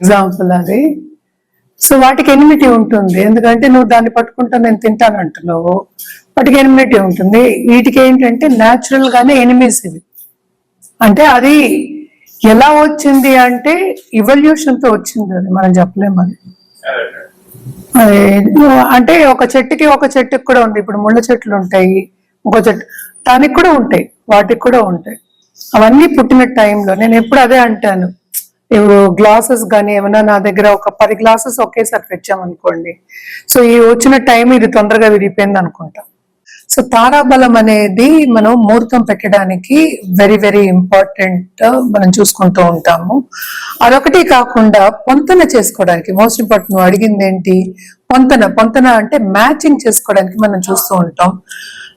Example అది. So వాటికి enmity ఉంటుంది. ఎందుకంటే నువ్వు దాన్ని పట్టుకుంటా నేను తింటాను అంటున్నావు. వాటికి ఎనిమిటీ ఉంటుంది. వీటికి ఏంటంటే న్యాచురల్ గానే ఎనిమీస్ ఇవి. అంటే అది ఎలా వచ్చింది అంటే ఇవల్యూషన్తో వచ్చింది అది. మనం చెప్పలేము అది. అంటే ఒక చెట్టుకి ఒక చెట్టుకి కూడా ఉంది. ఇప్పుడు ముళ్ళ చెట్లు ఉంటాయి ఇంకో చెట్టు. దానికి కూడా ఉంటాయి. వాటికి కూడా ఉంటాయి. అవన్నీ పుట్టిన టైంలో నేను ఎప్పుడు అదే అంటాను. ఇప్పుడు గ్లాసెస్ కానీ ఏమైనా నా దగ్గర ఒక పది గ్లాసెస్ ఒకేసారి తెచ్చామనుకోండి. సో ఈ వచ్చిన టైం ఇది తొందరగా విరిగిపోయింది అనుకుంటా. సో తారాబలం అనేది మనం ముహూర్తం పెట్టడానికి వెరీ వెరీ ఇంపార్టెంట్ మనం చూసుకుంటూ ఉంటాము. అదొకటి కాకుండా పొంతన చేసుకోవడానికి మోస్ట్ ఇంపార్టెంట్ నువ్వు అడిగింది ఏంటి పొంతన పొంతన అంటే మ్యాచింగ్ చేసుకోవడానికి మనం చూస్తూ ఉంటాం.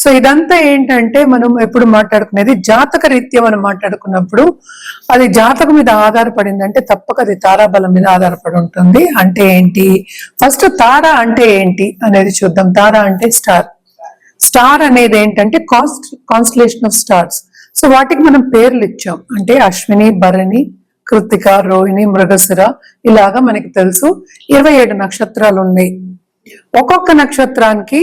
సో ఇదంతా ఏంటంటే మనం ఎప్పుడు మాట్లాడుకునేది జాతక రీత్యా మనం మాట్లాడుకున్నప్పుడు అది జాతకం మీద ఆధారపడింది అంటే తప్పక అది తారాబలం మీద ఆధారపడి ఉంటుంది. అంటే ఏంటి? ఫస్ట్ తార అంటే ఏంటి అనేది చూద్దాం. తార అంటే స్టార్. స్టార్ అనేది ఏంటంటే cast constellation of stars. So వాటికి మనం పేర్లు ఇచ్చాం. అంటే అశ్విని భరణి కృతిక రోహిణి మృగశిర ఇలాగా మనకి తెలుసు. ఇరవై ఏడు నక్షత్రాలు ఉన్నాయి ఒక్కొక్క నక్షత్రానికి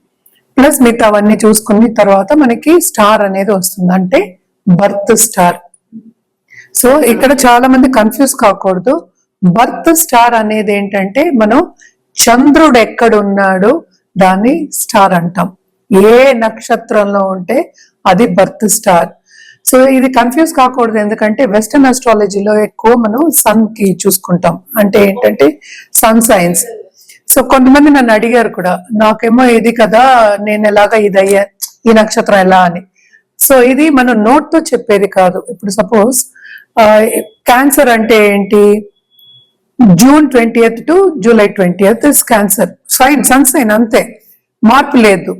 ప్లస్ మిగతా అవన్నీ చూసుకుని తర్వాత మనకి స్టార్ అనేది వస్తుంది. అంటే బర్త్ స్టార్. సో ఇక్కడ చాలా మంది కన్ఫ్యూజ్ కాకూడదు. బర్త్ స్టార్ అనేది ఏంటంటే మనం చంద్రుడు ఎక్కడున్నాడు దాన్ని స్టార్ అంటాం. ఏ నక్షత్రంలో ఉంటే అది బర్త్ స్టార్. సో ఇది కన్ఫ్యూజ్ కాకూడదు. ఎందుకంటే వెస్టర్న్ అస్ట్రాలజీలో ఎక్కువ మనం సన్కి చూసుకుంటాం. అంటే ఏంటంటే సన్ సైన్స్ సో కొంతమంది నన్ను అడిగారు కూడా నాకేమో ఇది కదా నేను ఎలాగా ఇది అయ్యా ఈ నక్షత్రం ఎలా అని. సో ఇది మనం నోట్తో చెప్పేది కాదు. ఇప్పుడు సపోజ్ క్యాన్సర్ అంటే ఏంటి? June twenty two July twenty is cancer. Sign sun sign అంతే మార్పు లేదు.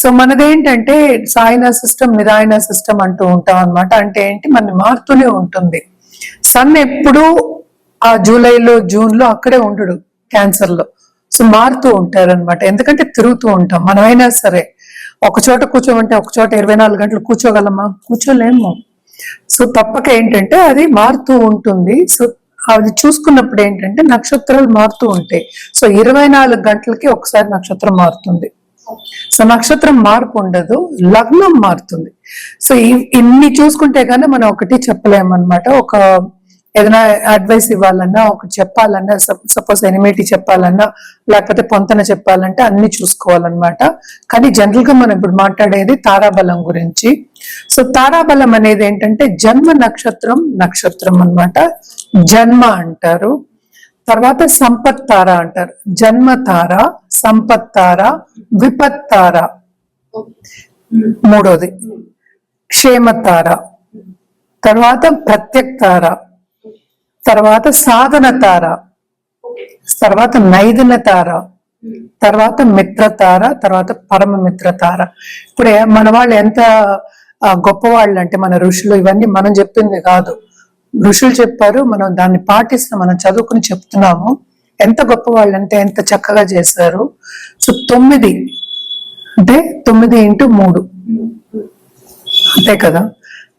సో మనదేంటంటే సాయన సిస్టమ్ నిరాయన సిస్టమ్ అంటూ ఉంటాం అన్నమాట. అంటే ఏంటి? మన మారుతూనే ఉంటుంది. సన్ ఎప్పుడూ ఆ జూలైలో జూన్లో అక్కడే ఉండడు క్యాన్సర్లో. సో మారుతూ ఉంటారు అనమాట ఎందుకంటే తిరుగుతూ ఉంటాం. మనమైనా సరే ఒక చోట కూర్చోమంటే ఒక చోట ఇరవై నాలుగు గంటలు కూర్చోగలమా? కూర్చోలేము. సో తప్పక ఏంటంటే అది మారుతూ ఉంటుంది. సో అది చూసుకున్నప్పుడు ఏంటంటే నక్షత్రాలు మారుతూ ఉంటాయి. సో ఇరవై నాలుగు గంటలకి ఒకసారి నక్షత్రం మారుతుంది. సో నక్షత్రం మార్పు ఉండదు. లగ్నం మారుతుంది. సో ఇన్ని చూసుకుంటే కానీ మనం ఒకటి చెప్పలేమన్నమాట. ఒక ఏదైనా అడ్వైస్ ఇవ్వాలన్నా ఒక చెప్పాలన్నా సపోజ్ ఎనిమిటీ చెప్పాలన్నా లేకపోతే పొంతన చెప్పాలంటే అన్ని చూసుకోవాలన్నమాట. కానీ జనరల్గా మనం ఇప్పుడు మాట్లాడేది తారాబలం గురించి. సో తారాబలం అనేది ఏంటంటే జన్మ నక్షత్రం నక్షత్రం అన్నమాట. జన్మ అంటారు. తర్వాత సంపత్ తార అంటారు. జన్మ తార సంపత్ తార విపత్ తార. మూడోది. క్షేమ తార. తర్వాత ప్రత్యక్ తార. తర్వాత సాధన తార. తర్వాత నైదన తార. తర్వాత మిత్ర తార తర్వాత పరమ మిత్ర తార. ఇప్పుడు మన వాళ్ళు ఎంత గొప్పవాళ్ళు అంటే మన ఋషులు ఇవన్నీ మనం చెప్పింది కాదు. ఋషులు చెప్పారు మనం దాన్ని పాటిస్తాం మనం చదువుకుని చెప్తున్నాము. ఎంత గొప్పవాళ్ళు అంటే ఎంత చక్కగా చేశారు. సో తొమ్మిది అంటే తొమ్మిది ఇంటూ మూడు. అంతే కదా?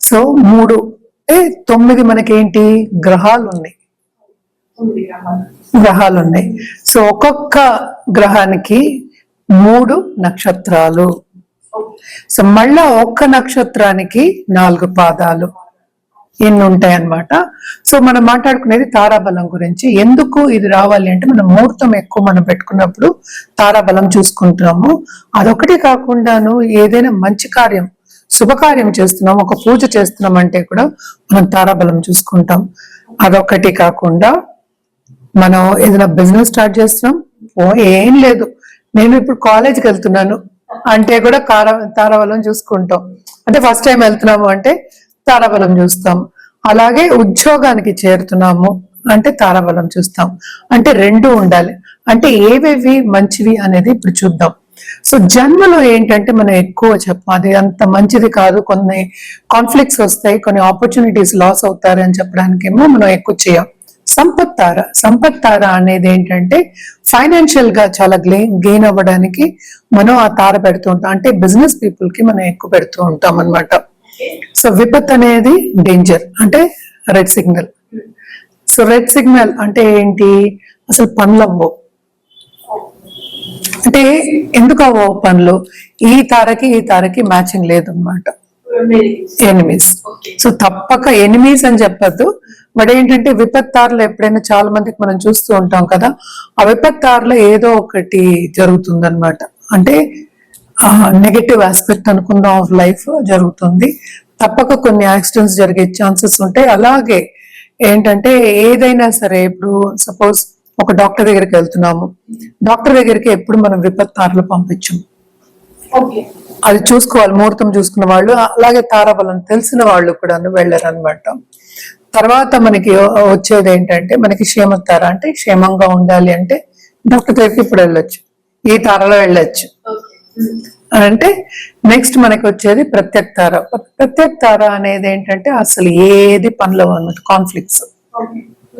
సో మూడు. అంటే తొమ్మిది మనకేంటి? గ్రహాలు ఉన్నాయి గ్రహాలు ఉన్నాయి సో ఒక్కొక్క గ్రహానికి మూడు నక్షత్రాలు. సో మళ్ళా ఒక్క నక్షత్రానికి నాలుగు పాదాలు. ఎన్ని ఉంటాయి అన్నమాట సో మనం మాట్లాడుకునేది తారాబలం గురించి. ఎందుకు ఇది రావాలి అంటే మనం ముహూర్తం ఎక్కువ మనం పెట్టుకున్నప్పుడు తారాబలం చూసుకుంటున్నాము అదొకటి కాకుండాను ఏదైనా మంచి కార్యం శుభకార్యం చేస్తున్నాం ఒక పూజ చేస్తున్నాం అంటే కూడా మనం తారాబలం చూసుకుంటాం. అదొకటి కాకుండా మనం ఏదైనా బిజినెస్ స్టార్ట్ చేస్తున్నాం ఓ ఏం లేదు. నేను ఇప్పుడు కాలేజ్కి వెళ్తున్నాను అంటే కూడా కార తారాబలం చూసుకుంటాం. అంటే ఫస్ట్ టైం వెళ్తున్నాము అంటే తారాబలం చూస్తాం. అలాగే ఉద్యోగానికి చేరుతున్నాము అంటే తారాబలం చూస్తాం. అంటే రెండు ఉండాలి. అంటే ఏవేవి మంచివి అనేది ఇప్పుడు చూద్దాం. సో జన్మలో ఏంటంటే మనం ఎక్కువ చెప్పం. అది అంత మంచిది కాదు. కొన్ని కాన్ఫ్లిక్ట్స్ వస్తాయి. కొన్ని ఆపర్చునిటీస్ లాస్ అవుతారు అని చెప్పడానికేమో మనం ఎక్కువ చేయం. సంపత్ తార సంపత్ తార అనేది ఏంటంటే ఫైనాన్షియల్గా చాలా గెయిన్ అవ్వడానికి మనం ఆ తార పెడుతూ ఉంటాం. అంటే బిజినెస్ పీపుల్కి మనం ఎక్కువ పెడుతూ ఉంటాం అన్నమాట. సో విపత్ అనేది డేంజర్ అంటే red signal so red signal అంటే ఏంటి? అసలు పనులు అవ్వవు. అంటే ఎందుకు అవ్వవు పనులు? ఈ తారకి ఈ తారకి మ్యాచింగ్ లేదు అనమాట ఎనిమీస్ సో తప్పక ఎనిమీస్ అని చెప్పద్దు. బట్ ఏంటంటే విపత్తారులు ఎప్పుడైనా చాలా మందికి మనం చూస్తూ ఉంటాం కదా ఆ విపత్తారులో ఏదో ఒకటి జరుగుతుంది అనమాట అంటే నెగటివ్ ఆస్పెక్ట్ అనుకుందాం ఆఫ్ లైఫ్ జరుగుతుంది. తప్పక కొన్ని యాక్సిడెంట్స్ జరిగే ఛాన్సెస్ ఉంటాయి. అలాగే ఏంటంటే ఏదైనా సరే ఇప్పుడు సపోజ్ ఒక డాక్టర్ దగ్గరికి వెళ్తున్నాము. డాక్టర్ దగ్గరికి ఎప్పుడు మనం విపత్తారులు పంపించము ఓకే. అది చూసుకోవాలి ముహూర్తం చూసుకున్న వాళ్ళు అలాగే తారాబలం తెలిసిన వాళ్ళు కూడా వెళ్ళారు అనమాట తర్వాత మనకి వచ్చేది ఏంటంటే మనకి క్షేమతార అంటే క్షేమంగా ఉండాలి అంటే డాక్టర్ దగ్గరికి ఇప్పుడు వెళ్ళొచ్చు. ఈ తారలో వెళ్ళొచ్చు. అంటే నెక్స్ట్ మనకి వచ్చేది ప్రత్యక్ తార. ప్రత్యక్ తార అనేది ఏంటంటే అసలు ఏది పనులు అన్నమాట కాన్ఫ్లిక్ట్స్.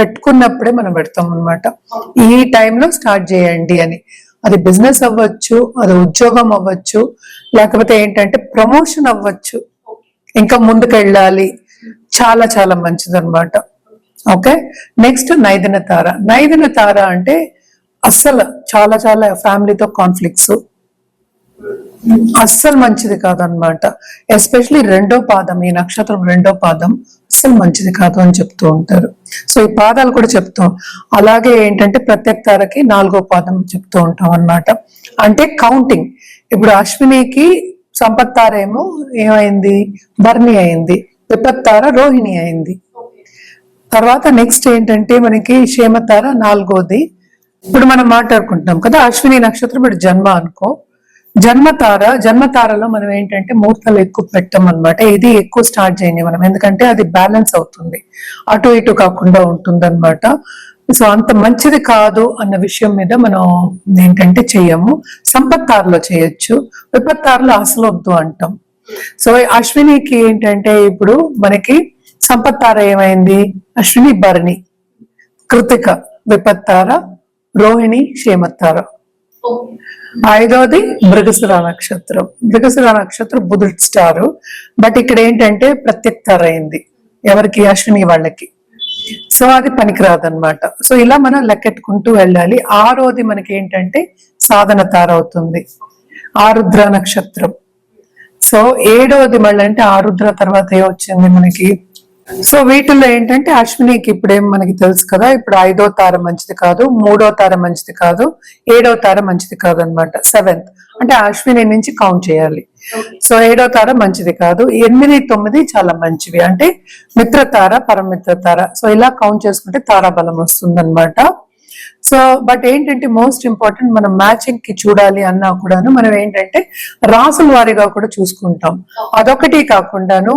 పెట్టుకున్నప్పుడే మనం పెడతాం అన్నమాట. ఈ టైంలో స్టార్ట్ చేయండి అని. అది బిజినెస్ అవ్వచ్చు అది ఉద్యోగం అవ్వచ్చు లేకపోతే ఏంటంటే ప్రమోషన్ అవ్వచ్చు. ఇంకా ముందుకెళ్ళాలి. చాలా చాలా మంచిది అనమాట ఓకే నెక్స్ట్ నైదిన తార నైదిన తార అంటే అస్సలు చాలా చాలా ఫ్యామిలీతో కాన్ఫ్లిక్ట్స్ అస్సలు మంచిది కాదనమాట ఎస్పెషలీ రెండో పాదం ఈ నక్షత్రం రెండో పాదం అస్సలు మంచిది కాదు అని చెప్తూ ఉంటారు. సో ఈ పాదాలు కూడా చెప్తాం అలాగే ఏంటంటే ప్రత్యేక తారకి నాలుగో పాదం చెప్తూ ఉంటాం అన్నమాట. అంటే కౌంటింగ్ ఇప్పుడు అశ్వినికి సంపత్ తార ఏమో ఏమైంది? భర్ణి అయింది. విపత్ తార రోహిణి అయింది. తర్వాత నెక్స్ట్ ఏంటంటే మనకి క్షేమతార నాలుగోది. ఇప్పుడు మనం మాట్లాడుకుంటున్నాం కదా అశ్విని నక్షత్రం ఇప్పుడు జన్మ అనుకో. జన్మతార జన్మతారలో మనం ఏంటంటే ముహూర్తాలు ఎక్కువ పెట్టం అనమాట ఇది ఎక్కువ స్టార్ట్ చేయండి మనం. ఎందుకంటే అది బ్యాలెన్స్ అవుతుంది. అటు ఇటు కాకుండా ఉంటుంది అనమాట సో అంత మంచిది కాదు అన్న విషయం మీద మనం ఏంటంటే చెయ్యము. సంపత్తారులో చేయొచ్చు. విపత్తారులో అసలు వద్దు అంటాం. సో అశ్వినికి ఏంటంటే ఇప్పుడు మనకి సంపత్తార ఏమైంది? అశ్విని భరణి కృతిక విపత్తార రోహిణి క్షేమత్తార. ఐదవది మృగశిర నక్షత్రం. మృగశిర నక్షత్రం బుధుడు స్టార్. బట్ ఇక్కడ ఏంటంటే ప్రత్యక్తార అయింది. ఎవరికి? అశ్విని వాళ్ళకి. సో అది పనికిరాదు అనమాట సో ఇలా మనం లెక్కెట్టుకుంటూ వెళ్ళాలి. ఆరోది మనకి ఏంటంటే సాధన తార అవుతుంది ఆరుద్ర నక్షత్రం. సో ఏడవది మళ్ళీ అంటే ఆరుద్ర తర్వాత ఏ వచ్చింది మనకి? సో వీటిల్లో ఏంటంటే అశ్వినికి ఇప్పుడేం మనకి తెలుసు కదా ఇప్పుడు ఐదో తార మంచిది కాదు మూడో తార మంచిది కాదు ఏడో తార మంచిది కాదు అనమాట సెవెంత్. అంటే అశ్విని నుంచి కౌంట్ చేయాలి. సో ఏడో తార మంచిది కాదు ఎనిమిది తొమ్మిది చాలా మంచివి. అంటే మిత్రతార పరమిత్ర తార సో ఇలా కౌంట్ చేసుకుంటే తారాబలం వస్తుంది సో బట్ ఏంటంటే మోస్ట్ ఇంపార్టెంట్ మనం మ్యాచింగ్కి చూడాలి అన్నా కూడాను మనం ఏంటంటే రాసుల వారిగా కూడా చూసుకుంటాం. అదొకటి కాకుండాను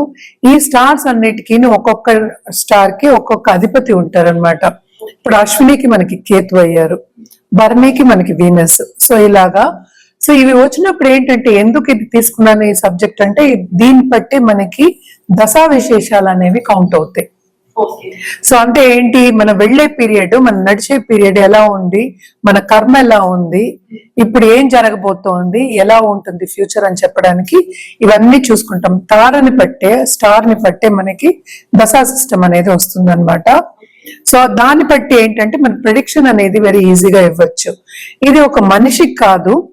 ఈ స్టార్స్ అన్నిటికీ ఒక్కొక్క స్టార్కి ఒక్కొక్క అధిపతి ఉంటారన్నమాట. ఇప్పుడు అశ్వినికి మనకి కేతు అయ్యారు. భరణికి మనకి వీనస్. సో ఇలాగా. సో ఇవి వచ్చినప్పుడు ఏంటంటే ఎందుకు ఇది తీసుకున్నాను ఈ సబ్జెక్ట్ అంటే దీన్ని బట్టి మనకి దశా విశేషాలు అనేవి కౌంట్ అవుతాయి. సో అంటే ఏంటి? మన వెళ్ళే పీరియడ్ మన నడిచే పీరియడ్ ఎలా ఉంది? మన కర్మ ఎలా ఉంది? ఇప్పుడు ఏం జరగబోతోంది? ఎలా ఉంటుంది ఫ్యూచర్ అని చెప్పడానికి ఇవన్నీ చూసుకుంటాం. తారని పట్టే స్టార్ని పట్టే మనకి దశా సిస్టమ్ అనేది వస్తుంది సో దాన్ని బట్టి ఏంటంటే మన ప్రిడిక్షన్ అనేది వెరీ ఈజీగా ఇవ్వచ్చు. ఇది ఒక మనిషికి కాదు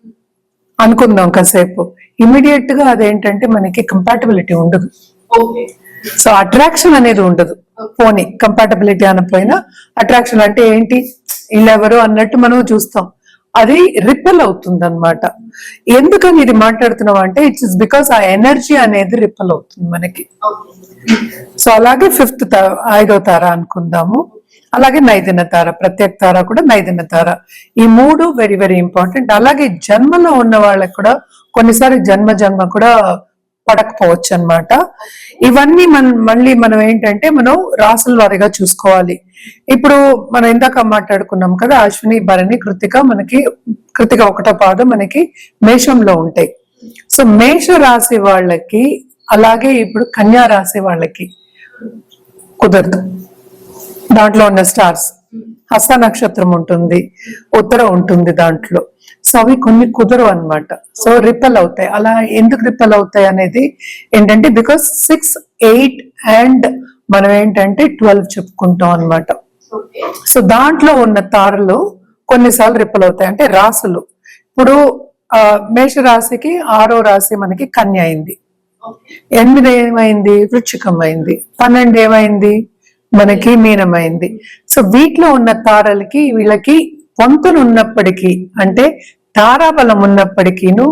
అనుకుందాం కాసేపు. ఇమీడియట్గా అదేంటంటే మనకి కంపాటబిలిటీ ఉండదు. సో అట్రాక్షన్ అనేది ఉండదు. పోనీ కంపాటబిలిటీ అనపోయినా అట్రాక్షన్ అంటే ఏంటి? వీళ్ళెవరు అన్నట్టు మనం చూస్తాం. అది రిపెల్ అవుతుంది అనమాట ఎందుకని ఇది మాట్లాడుతున్నాం అంటే ఇట్స్ ఇస్ బికాస్ ఆ ఎనర్జీ అనేది రిపెల్ అవుతుంది మనకి. సో అలాగే ఫిఫ్త్ ఐదో తార అనుకుందాము. అలాగే నైదిన తార ప్రత్యేక తార కూడా నైదిన తార. ఈ మూడు వెరీ వెరీ ఇంపార్టెంట్ అలాగే జన్మలో ఉన్న వాళ్ళకి కూడా కొన్నిసారి జన్మ జన్మ కూడా పడకపోవచ్చు అన్నమాట ఇవన్నీ మనం మళ్ళీ మనం ఏంటంటే మనం రాసుల వారిగా చూసుకోవాలి. ఇప్పుడు మనం ఇందాక మాట్లాడుకున్నాం కదా అశ్విని భరణి కృతిక మనకి కృతిక ఒకటో పాదం మనకి మేషంలో ఉంటాయి. సో మేష రాశి వాళ్ళకి అలాగే ఇప్పుడు కన్యా రాశి వాళ్ళకి కుదరదు. దాంట్లో ఉన్న స్టార్స్. హస్త నక్షత్రం ఉంటుంది ఉత్తర ఉంటుంది దాంట్లో. సో అవి కొన్ని కుదరవు అన్నమాట. సో రిపెల్ అవుతాయి. అలా ఎందుకు రిపెల్ అవుతాయి అనేది ఏంటంటే బికాస్ సిక్స్ ఎయిట్ అండ్ మనం ఏంటంటే ట్వెల్వ్ చెప్పుకుంటాం అన్నమాట. ఓకే సో దాంట్లో ఉన్న తారలు కొన్నిసార్లు రిప్పల్ అవుతాయి. అంటే రాసులు. ఇప్పుడు ఆ, మేష రాశికి ఆరో రాశి మనకి కన్య అయింది. ఎనిమిది ఏమైంది? వృచ్చికం అయింది. పన్నెండు ఏమైంది? మనకి మీనమైంది. సో వీటిలో ఉన్న తారలకి వీళ్ళకి పొంతులు ఉన్నప్పటికీ అంటే తారాబలం ఉన్నప్పటికీను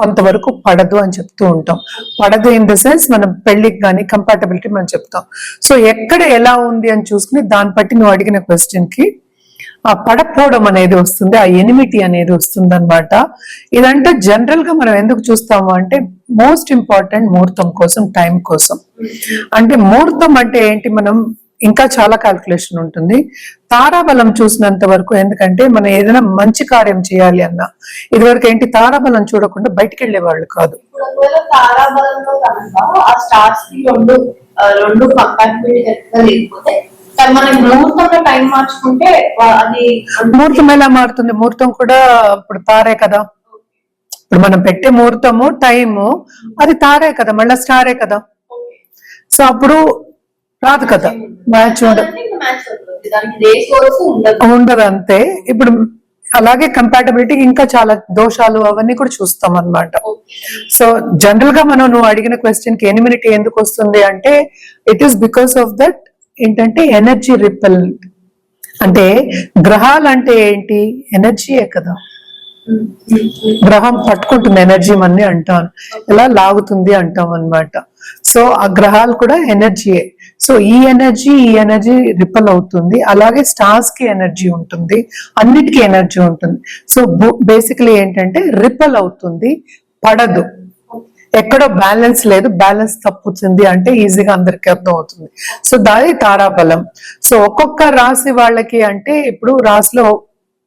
కొంతవరకు పడదు అని చెప్తూ ఉంటాం. పడదు ఇన్ ద సెన్స్ మనం పెళ్ళికి కానీ కంపాటబిలిటీ మనం చెప్తాం. సో ఎక్కడ ఎలా ఉంది అని చూసుకుని దాన్ని బట్టి నువ్వు అడిగిన క్వశ్చన్కి ఆ పడకపోవడం అనేది వస్తుంది ఆ ఎనిమిటీ అనేది వస్తుంది అనమాట ఇదంటే జనరల్గా మనం ఎందుకు చూస్తాము అంటే మోస్ట్ ఇంపార్టెంట్ ముహూర్తం కోసం టైం కోసం. అంటే ముహూర్తం అంటే ఏంటి? మనం ఇంకా చాలా క్యాల్కులేషన్ ఉంటుంది. తారాబలం చూసినంత వరకు ఎందుకంటే మనం ఏదైనా మంచి కార్యం చేయాలి అన్నా ఇదివరకు ఏంటి తారాబలం చూడకుండా బయటికి వెళ్ళే వాళ్ళు కాదు. ముహూర్తం ఎలా మారుతుంది? ముహూర్తం కూడా ఇప్పుడు తారే కదా. ఇప్పుడు మనం పెట్టే ముహూర్తము టైము అది తారే కదా మళ్ళీ స్టారే కదా. సో అప్పుడు రాదు కదా. మ్యాచ్ ఉండదు. ఉండదు. ఉండదు. అంతే. ఇప్పుడు అలాగే కంపాటబిలిటీ ఇంకా చాలా దోషాలు అవన్నీ కూడా చూస్తాం అన్నమాట. సో జనరల్గా మనం నువ్వు అడిగిన క్వశ్చన్కి ఎనిమినిటీ ఎందుకు వస్తుంది అంటే it is because of that ఏంటంటే ఎనర్జీ రిపెల్ అంటే గ్రహాలు అంటే ఏంటి? ఎనర్జీయే కదా. గ్రహం పట్టుకుంటుంది ఎనర్జీ మన్ని అంటాం ఎలా లాగుతుంది అంటాం అన్నమాట. సో ఆ గ్రహాలు కూడా ఎనర్జీయే సో ఈ ఎనర్జీ ఈ ఎనర్జీ రిపల్ అవుతుంది. అలాగే స్టార్స్కి ఎనర్జీ ఉంటుంది. అన్నిటికీ ఎనర్జీ ఉంటుంది. సో బేసికలీ ఏంటంటే రిపల్ అవుతుంది. పడదు. ఎక్కడో బ్యాలెన్స్ లేదు. బ్యాలెన్స్ తప్పుతుంది అంటే ఈజీగా అందరికీ అర్థం అవుతుంది సో దాని తారాబలం. సో ఒక్కొక్క రాశి వాళ్ళకి అంటే ఇప్పుడు రాశిలో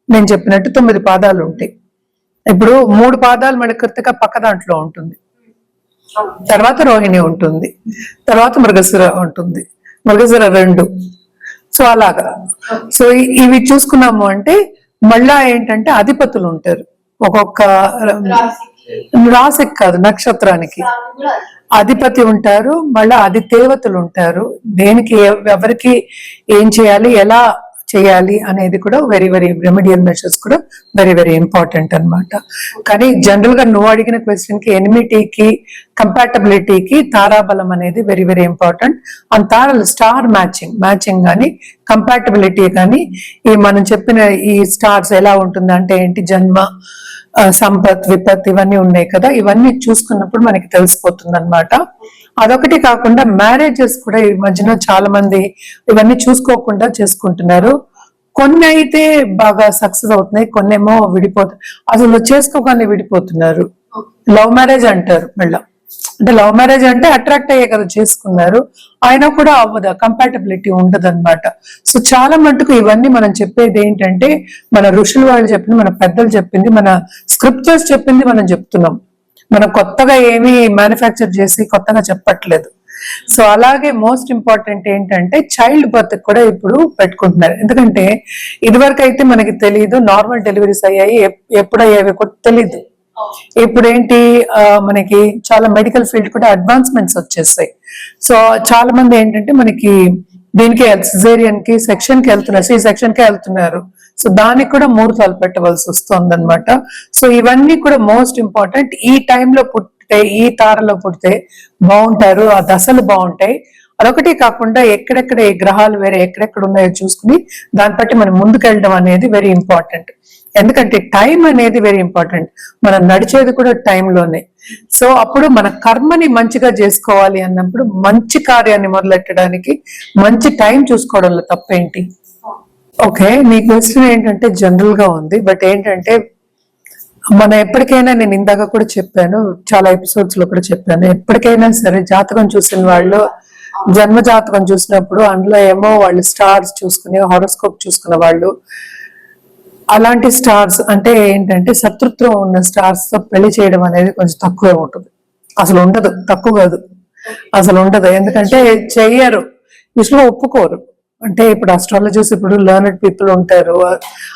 నేను చెప్పినట్టు తొమ్మిది పాదాలు ఉంటాయి. ఇప్పుడు మూడు పాదాలు మన పక్క దాంట్లో ఉంటుంది. తర్వాత రోహిణి ఉంటుంది తర్వాత మృగశిర ఉంటుంది మృగశిర రెండు. సో అలాగా. సో ఇవి చూసుకున్నాము అంటే మళ్ళా ఏంటంటే అధిపతులు ఉంటారు. ఒక్కొక్క రాశికి కాదు నక్షత్రానికి. అధిపతి ఉంటారు మళ్ళా అది దేవతలు ఉంటారు. దేనికి ఎవరికి ఏం చేయాలి ఎలా చేయాలి అనేది కూడా వెరీ వెరీ రెమెడియల్ మెషర్స్ కూడా వెరీ వెరీ ఇంపార్టెంట్ అన్నమాట. కానీ జనరల్గా నువ్వు అడిగిన క్వశ్చన్కి ఎనిమిటీకి కంపాటబిలిటీకి తారాబలం అనేది వెరీ వెరీ ఇంపార్టెంట్ అండ్ తారలు స్టార్ మ్యాచింగ్ మ్యాచింగ్ కానీ కంపాటబిలిటీ కానీ ఈ మనం చెప్పిన ఈ స్టార్స్ ఎలా ఉంటుంది అంటే ఏంటి? జన్మ సంపత్ విపత్ ఇవన్నీ ఉన్నాయి కదా. ఇవన్నీ చూసుకున్నప్పుడు మనకి తెలిసిపోతుంది అనమాట అదొకటి కాకుండా మ్యారేజెస్ కూడా ఈ మధ్యన చాలా మంది ఇవన్నీ చూసుకోకుండా చేసుకుంటున్నారు. కొన్ని అయితే బాగా సక్సెస్ అవుతున్నాయి కొన్ని ఏమో విడిపోతున్నాయి అసలు చేసుకోగానే విడిపోతున్నారు. లవ్ మ్యారేజ్ అంటారు మళ్ళా. అంటే లవ్ మ్యారేజ్ అంటే అట్రాక్ట్ అయ్యే కదా చేసుకున్నారు. అయినా కూడా అవ్వదు కంపాటబిలిటీ ఉండదు అనమాట సో చాలా మటుకు ఇవన్నీ మనం చెప్పేది ఏంటంటే మన ఋషులు వాళ్ళు చెప్పింది మన పెద్దలు చెప్పింది మన స్క్రిప్చర్స్ చెప్పింది మనం చెప్తున్నాం. మనం కొత్తగా ఏమీ మ్యానుఫ్యాక్చర్ చేసి కొత్తగా చెప్పట్లేదు. సో అలాగే మోస్ట్ ఇంపార్టెంట్ ఏంటంటే చైల్డ్ బర్త్ కూడా ఇప్పుడు పెట్టుకుంటున్నారు. ఎందుకంటే ఇదివరకు అయితే మనకి తెలియదు నార్మల్ డెలివరీస్ అయ్యాయి ఎప్- ఎప్పుడు అయ్యాయి కూడా తెలియదు ఇప్పుడు ఏంటి మనకి చాలా మెడికల్ ఫీల్డ్ కూడా అడ్వాన్స్మెంట్స్ వచ్చేసాయి. సో చాలా మంది ఏంటంటే మనకి దీనికి సిజేరియన్కి సెక్షన్కి వెళ్తున్నారు. సి సెక్షన్కి వెళ్తున్నారు. సో దానికి కూడా మూడు ముహూర్తాలు పెట్టవలసి వస్తుంది అనమాట సో ఇవన్నీ కూడా మోస్ట్ ఇంపార్టెంట్. ఈ టైంలో పుట్టితే ఈ తారలో పుడితే బాగుంటారు ఆ దశలు బాగుంటాయి. అదొకటి కాకుండా ఎక్కడెక్కడ ఈ గ్రహాలు వేరే ఎక్కడెక్కడ ఉన్నాయో చూసుకుని దాన్ని బట్టి మనం ముందుకెళ్ళడం అనేది వెరీ ఇంపార్టెంట్. ఎందుకంటే టైం అనేది వెరీ ఇంపార్టెంట్. మనం నడిచేది కూడా టైంలోనే. సో అప్పుడు మన కర్మని మంచిగా చేసుకోవాలి అన్నప్పుడు మంచి కార్యాన్ని మొదలెట్టడానికి మంచి టైం చూసుకోవడంలో తప్పేంటి? ఓకే నీ క్వశ్చన్ ఏంటంటే జనరల్గా ఉంది బట్ ఏంటంటే మన ఎప్పటికైనా నేను ఇందాక కూడా చెప్పాను చాలా ఎపిసోడ్స్లో కూడా చెప్పాను ఎప్పటికైనా సరే జాతకం చూసిన వాళ్ళు జన్మ జాతకం చూసినప్పుడు అందులో ఏమో వాళ్ళు స్టార్స్ చూసుకుని హారోస్కోప్ చూసుకున్న వాళ్ళు అలాంటి స్టార్స్ అంటే ఏంటంటే శత్రుత్వం ఉన్న స్టార్స్తో పెళ్ళి చేయడం అనేది కొంచెం తక్కువే ఉంటుంది. అసలు ఉండదు తక్కువ కాదు. అసలు ఉండదు ఎందుకంటే చెయ్యరు విషయంలో ఒప్పుకోరు. అంటే ఇప్పుడు అస్ట్రాలజర్స్ ఇప్పుడు లర్నెడ్ పీపుల్ ఉంటారు.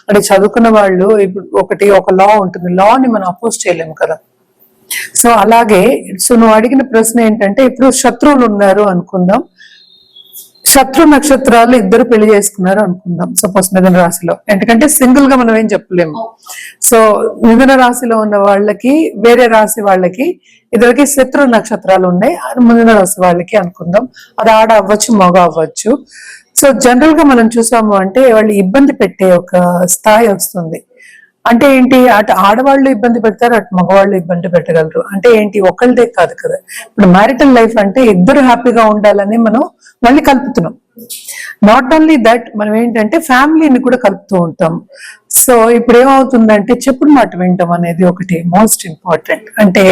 అంటే చదువుకున్న వాళ్ళు ఇప్పుడు ఒకటి ఒక లా ఉంటుంది. లాని మనం అపోజ్ చేయలేము కదా. సో అలాగే సో నువ్వు అడిగిన ప్రశ్న ఏంటంటే ఇప్పుడు శత్రువులు ఉన్నారు అనుకుందాం. శత్రు నక్షత్రాలు ఇద్దరు పెళ్ళి చేసుకున్నారు అనుకుందాం సపోజ్ మిథున రాశిలో. ఎందుకంటే సింగిల్గా మనం ఏం చెప్పలేము. సో మిథున రాశిలో ఉన్న వాళ్ళకి వేరే రాశి వాళ్ళకి ఇద్దరికి శత్రు నక్షత్రాలు ఉన్నాయి. మిథున రాశి వాళ్ళకి అనుకుందాం. అది ఆడ అవ్వచ్చు మగ అవ్వచ్చు. సో జనరల్గా మనం చూసాము అంటే వాళ్ళు ఇబ్బంది పెట్టే ఒక స్థాయి వస్తుంది. అంటే ఏంటి? అటు ఆడవాళ్ళు ఇబ్బంది పెడతారు అటు మగవాళ్ళు ఇబ్బంది పెట్టగలరు. అంటే ఏంటి? ఒకళ్ళదే కాదు కదా. ఇప్పుడు మ్యారిటల్ లైఫ్ అంటే ఇద్దరు హ్యాపీగా ఉండాలని మనం మళ్ళీ కలుపుతున్నాం. నాట్ ఓన్లీ దట్ మనం ఏంటంటే ఫ్యామిలీని కూడా కలుపుతూ ఉంటాం. సో ఇప్పుడు ఏమవుతుందంటే చెప్పుడు మాట వినటం అనేది ఒకటి మోస్ట్ ఇంపార్టెంట్ అంటే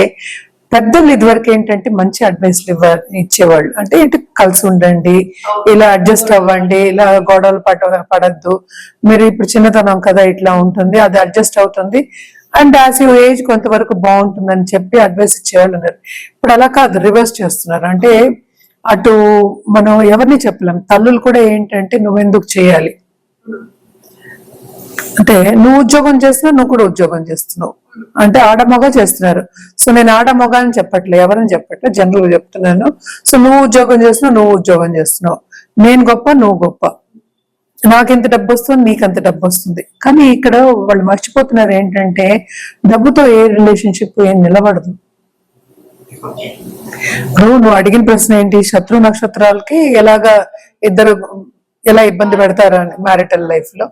పెద్దలు ఇదివరకు ఏంటంటే మంచి అడ్వైస్లు ఇవ్వ ఇచ్చేవాళ్ళు. అంటే ఏంటి? కలిసి ఉండండి ఇలా అడ్జస్ట్ అవ్వండి ఇలా గొడవలు పడ పడద్దు. మీరు ఇప్పుడు చిన్నతనం కదా ఇట్లా ఉంటుంది అది అడ్జస్ట్ అవుతుంది. అండ్ యాజ్ యూ ఏజ్ కొంతవరకు బాగుంటుందని చెప్పి అడ్వైస్ ఇచ్చేవాళ్ళు ఉన్నారు. ఇప్పుడు అలా కాదు రివర్స్ చేస్తున్నారు. అంటే అటు మనం ఎవరిని చెప్పలేం. తల్లులు కూడా ఏంటంటే నువ్వెందుకు చేయాలి? అంటే నువ్వు ఉద్యోగం చేస్తున్నావు నువ్వు కూడా ఉద్యోగం చేస్తున్నావు. అంటే ఆడమొగ చేస్తున్నారు. సో నేను ఆడమొగ అని చెప్పట్లే ఎవరని చెప్పట్లే జనరల్ చెప్తున్నాను. సో నువ్వు ఉద్యోగం చేస్తున్నావు నువ్వు ఉద్యోగం చేస్తున్నావు. నేను గొప్ప నువ్వు గొప్ప. నాకెంత డబ్బు వస్తుంది నీకంత డబ్బు వస్తుంది కానీ ఇక్కడ వాళ్ళు మర్చిపోతున్నారు ఏంటంటే డబ్బుతో ఏ రిలేషన్షిప్ ఏం నిలబడదు. ఇప్పుడు నువ్వు అడిగిన ప్రశ్న ఏంటి? శత్రు నక్షత్రాలకి ఎలాగా ఇద్దరు ఎలా ఇబ్బంది పెడతారు అని మ్యారిటల్ లైఫ్లో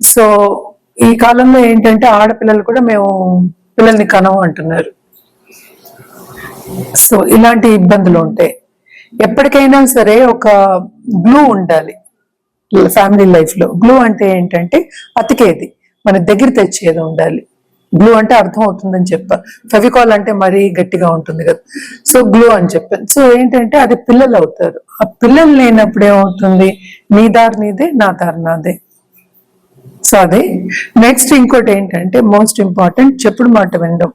సో ఈ కాలంలో ఏంటంటే ఆడపిల్లలు కూడా మేము పిల్లల్ని కనవు అంటున్నారు. సో ఇలాంటి ఇబ్బందులు ఉంటాయి ఎప్పటికైనా సరే ఒక గ్లూ ఉండాలి. ఫ్యామిలీ లైఫ్లో గ్లూ అంటే ఏంటంటే అతికేది. మన దగ్గర తెచ్చేది ఉండాలి. గ్లూ అంటే అర్థం అవుతుందని చెప్పా. ఫెవికాల్ అంటే మరీ గట్టిగా ఉంటుంది కదా. సో గ్లూ అని చెప్పాను సో ఏంటంటే అది పిల్లలు అవుతారు. ఆ పిల్లలు లేనప్పుడు ఏమవుతుంది? నీ దారి నీదే నా దారి నాదే. సో అదే నెక్స్ట్ ఇంకోటి ఏంటంటే మోస్ట్ ఇంపార్టెంట్ చెప్పుడు మాట వినడం.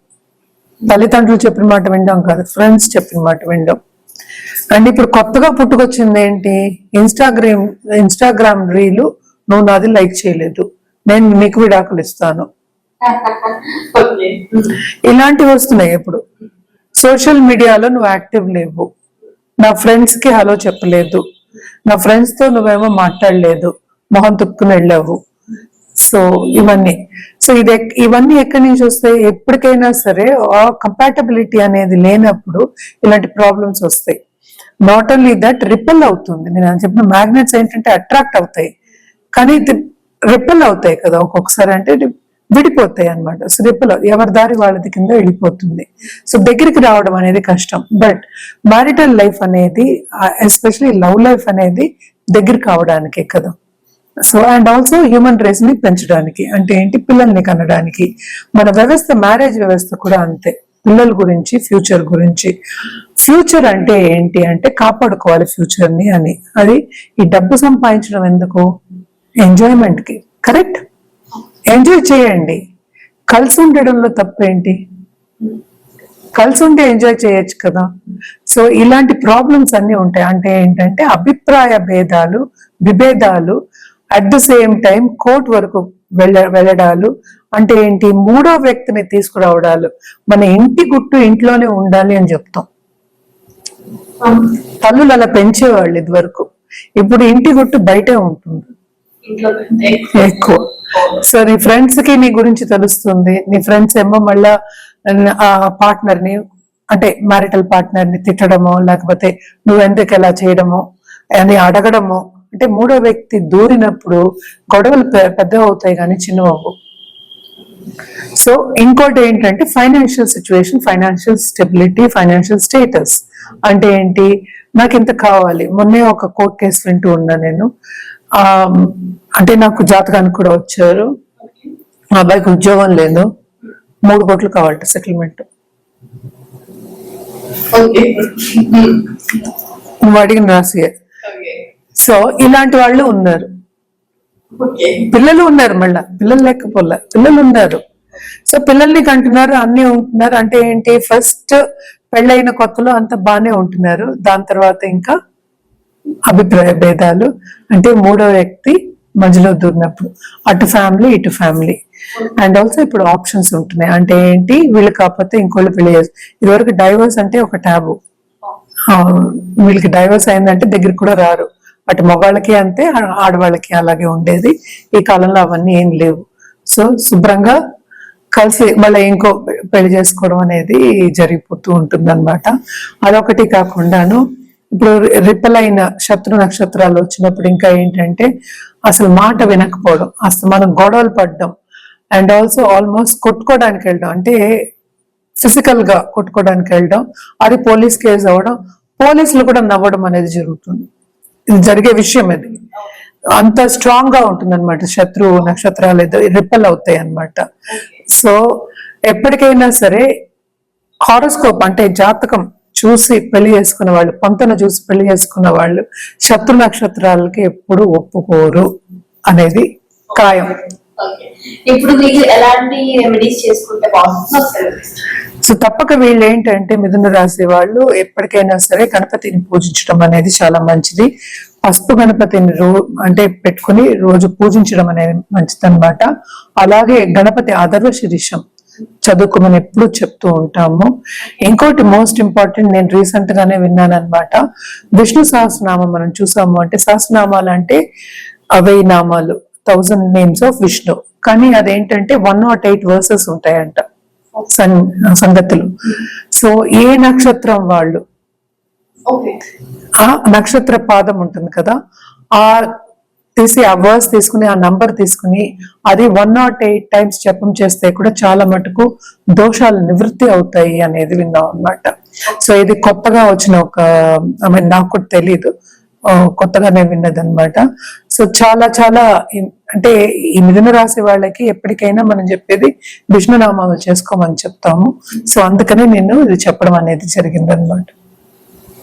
తల్లిదండ్రులు చెప్పిన మాట వినడం కాదు ఫ్రెండ్స్ చెప్పిన మాట వినడం. అండ్ ఇప్పుడు కొత్తగా పుట్టుకొచ్చింది ఏంటి? ఇన్స్టాగ్రామ్ ఇన్స్టాగ్రామ్ రీలు నువ్వు నాది లైక్ చేయలేదు. నేను నీకు విడాకులు ఇస్తాను. ఇలాంటివి వస్తున్నాయి ఇప్పుడు సోషల్ మీడియాలో నువ్వు యాక్టివ్ లేవు. నా ఫ్రెండ్స్కి హలో చెప్పలేదు. నా ఫ్రెండ్స్తో నువ్వేమో మాట్లాడలేదు. మొహం తుక్కుని వెళ్ళావు. సో ఇవన్నీ. సో ఇది ఇవన్నీ ఎక్కడి నుంచి వస్తాయి? ఎప్పటికైనా సరే కంపాటబిలిటీ అనేది లేనప్పుడు ఇలాంటి ప్రాబ్లమ్స్ వస్తాయి. నాట్ ఓన్లీ దట్ రిపెల్ అవుతుంది. నేను చెప్పిన మ్యాగ్నెట్స్ ఏంటంటే అట్రాక్ట్ అవుతాయి. కానీ రిపెల్ అవుతాయి కదా. ఒక్కొక్కసారి అంటే విడిపోతాయి అన్నమాట. సో రిపెల్ ఎవరి దారి వాళ్ళది కింద వెళ్ళిపోతుంది. సో దగ్గరికి రావడం అనేది కష్టం. బట్ మ్యారిటల్ లైఫ్ అనేది ఎస్పెషలీ లవ్ లైఫ్ అనేది దగ్గర కావడానికే కదా. సో అండ్ ఆల్సో హ్యూమన్ రేస్ని పెంచడానికి అంటే ఏంటి? పిల్లల్ని కనడానికి. మన వ్యవస్థ మ్యారేజ్ వ్యవస్థ కూడా అంతే. పిల్లల గురించి ఫ్యూచర్ గురించి. ఫ్యూచర్ అంటే ఏంటి? అంటే కాపాడుకోవాలి ఫ్యూచర్ని అని. అది ఈ డబ్బు సంపాదించడం ఎందుకు? ఎంజాయ్మెంట్కి. కరెక్ట్ ఎంజాయ్ చేయండి. కలిసి ఉండడంలో తప్పేంటి? కలిసి ఉంటే ఎంజాయ్ చేయొచ్చు కదా. సో ఇలాంటి ప్రాబ్లమ్స్ అన్ని ఉంటాయి. అంటే ఏంటంటే అభిప్రాయ భేదాలు విభేదాలు at the same time court వరకు వెళ్ళ వెళ్ళడాలు అంటే ఏంటి? మూడో వ్యక్తిని తీసుకురావడాలు. మన ఇంటి గుట్టు ఇంట్లోనే ఉండాలి అని చెప్తాం. తల్లులు అలా పెంచేవాళ్ళు ఇది వరకు ఇప్పుడు ఇంటి గుట్టు బయటే ఉంటుంది. ఎక్కువ. సో నీ ఫ్రెండ్స్కి నీ గురించి తెలుస్తుంది. నీ ఫ్రెండ్స్ ఏమో మళ్ళా ఆ పార్ట్నర్ని అంటే మ్యారిటల్ పార్ట్నర్ని తిట్టడమో లేకపోతే నువ్వెందుకు ఎలా చేయడమో అని అడగడమో అంటే మూడో వ్యక్తి దూరినప్పుడు గొడవలు పె- పెద్దవి అవుతాయి కానీ చిన్నవవు. సో ఇంకోటి ఏంటంటే financial situation financial stability financial status అంటే ఏంటి? నాకు ఇంత కావాలి. మొన్నే ఒక కోర్ట్ కేసు వింటూ ఉన్నా నేను. ఆ అంటే నాకు జాతకానికి కూడా వచ్చారు. మా అబ్బాయికి ఉద్యోగం లేదు. మూడు కోట్లు కావాలట సెటిల్మెంట్. నువ్వు అడిగిన రాసి సో ఇలాంటి వాళ్ళు ఉన్నారు. పిల్లలు ఉన్నారు మళ్ళా. పిల్లలు లేకపోలే. పిల్లలు ఉన్నారు. సో పిల్లల్ని కంటున్నారు అన్ని ఉంటున్నారు. అంటే ఏంటి? ఫస్ట్ పెళ్ళైన కొత్తలో అంత బానే ఉంటున్నారు. దాని తర్వాత ఇంకా అభిప్రాయ భేదాలు. అంటే మూడో వ్యక్తి మధ్యలో దూరినప్పుడు. అటు ఫ్యామిలీ ఇటు ఫ్యామిలీ. అండ్ ఆల్సో ఇప్పుడు ఆప్షన్స్ ఉంటున్నాయి. అంటే ఏంటి? వీళ్ళు కాకపోతే ఇంకోళ్ళు పెళ్ళి చేస్తారు. ఇదివరకు డైవర్స్ అంటే ఒక ట్యాబు ఆ, వీళ్ళకి డైవర్స్ అయిందంటే దగ్గరికి కూడా రారు. అటు మగవాళ్ళకి అంతే ఆడవాళ్ళకి అలాగే ఉండేది. ఈ కాలంలో అవన్నీ ఏం లేవు. సో శుభ్రంగా కలిసి మళ్ళీ ఇంకో పెళ్ళి చేసుకోవడం అనేది జరిగిపోతూ ఉంటుంది అనమాట అదొకటి కాకుండాను ఇప్పుడు రిపల్ అయిన శత్రు నక్షత్రాలు వచ్చినప్పుడు ఇంకా ఏంటంటే అసలు మాట వినకపోవడం అసలు మనం గొడవలు పడడం అండ్ ఆల్సో ఆల్మోస్ట్ కొట్టుకోవడానికి వెళ్ళడం అంటే ఫిజికల్గా కొట్టుకోవడానికి వెళ్ళడం అది పోలీస్ కేసు అవ్వడం పోలీసులు కూడా నవ్వడం అనేది జరుగుతుంది. ఇది జరిగే విషయం ఇది. అంత స్ట్రాంగ్గా ఉంటుంది అనమాట శత్రు నక్షత్రాలు రిపెల్ అవుతాయి అనమాట సో ఎప్పటికైనా సరే హారోస్కోప్ అంటే జాతకం చూసి పెళ్ళి చేసుకున్న వాళ్ళు పంతను చూసి పెళ్ళి చేసుకున్న వాళ్ళు శత్రు నక్షత్రాలకి ఎప్పుడు ఒప్పుకోరు అనేది ఖాయం. ఇప్పుడు మీకు ఎలాంటి రెమెడీస్ చేసుకుంటే బాగుంటుందో? సో తప్పక వీళ్ళు ఏంటంటే మిథున రాశి వాళ్ళు ఎప్పటికైనా సరే గణపతిని పూజించడం అనేది చాలా మంచిది. పసుపు గణపతిని రో అంటే పెట్టుకుని రోజు పూజించడం అనేది మంచిది అలాగే గణపతి ఆదర్వ శిరీషం చదువుకోమని ఎప్పుడు చెప్తూ ఉంటాము. ఇంకోటి మోస్ట్ ఇంపార్టెంట్ నేను రీసెంట్ గానే విన్నాను అనమాట విష్ణు సహస్రనామం మనం చూసాము అంటే సహస్రనామాలు అంటే వెయ్యి నామాలు థౌజండ్ నేమ్స్ ఆఫ్ విష్ణు. కానీ అదేంటంటే వన్ నాట్ ఎయిట్ వర్సెస్ ఉంటాయంట. సంగతులు. సో ఏ నక్షత్రం వాళ్ళు? ఆ నక్షత్ర పాదం ఉంటుంది కదా ఆ తీసి ఆ వర్స్ తీసుకుని ఆ నంబర్ తీసుకుని అది వన్ నాట్ ఎయిట్ టైమ్స్ జపం చేస్తే కూడా చాలా మటుకు దోషాలు నివృత్తి అవుతాయి అనేది విన్నాం అన్నమాట. సో ఇది కొత్తగా వచ్చిన ఒక ఐ మీన్ నాకు కూడా తెలీదు. ఆ, కొత్తగానే విన్నది అనమాట సో చాలా చాలా అంటే ఈ మిథున రాశి వాళ్ళకి ఎప్పటికైనా మనం చెప్పేది విష్ణునామాలు చేసుకోమని చెప్తాము. సో అందుకనే నేను ఇది చెప్పడం అనేది జరిగింది అనమాట